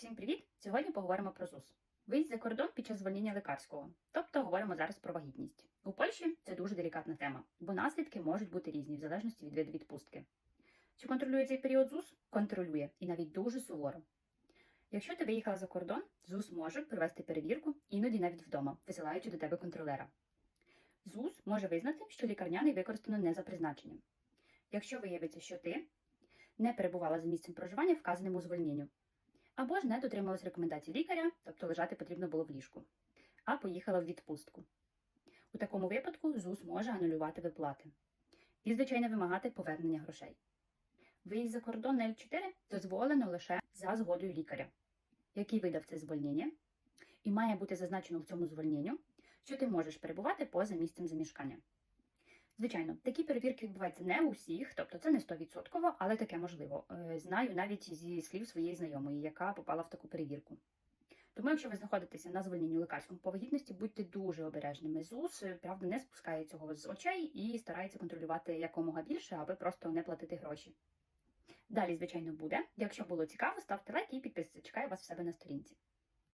Всім привіт! Сьогодні поговоримо про ЗУС. Виїзд за кордон під час звольнення лекарського. Тобто говоримо зараз про вагітність. У Польщі це дуже делікатна тема, бо наслідки можуть бути різні в залежності від виду відпустки. Чи контролює цей період ЗУС? Контролює і навіть дуже суворо. Якщо ти виїхала за кордон, ЗУС може провести перевірку, іноді навіть вдома, висилаючи до тебе контролера. ЗУС може визнати, що лікарняний використано не за призначенням. Якщо виявиться, що ти не перебувала за місцем проживання, вказаним у звольненню, або ж не дотрималась рекомендацій лікаря, тобто лежати потрібно було в ліжку, а поїхала в відпустку. У такому випадку ЗУС може анулювати виплати і, звичайно, вимагати повернення грошей. Виїзд за кордон на L4 дозволено лише за згодою лікаря, який видав це звольнення, і має бути зазначено в цьому звольненню, що ти можеш перебувати поза місцем замішкання. Звичайно, такі перевірки відбуваються не у всіх, тобто це не 100%, але таке можливо. Е, Знаю навіть зі слів своєї знайомої, яка попала в таку перевірку. Тому, якщо ви знаходитеся на звольненні лекарському по вагітності, будьте дуже обережними. ЗУС, е, правда, не спускає цього з очей і старається контролювати якомога більше, аби просто не платити гроші. Далі, звичайно, буде. Якщо було цікаво, ставте лайк і підписуйтесь. Чекаю вас в себе на сторінці.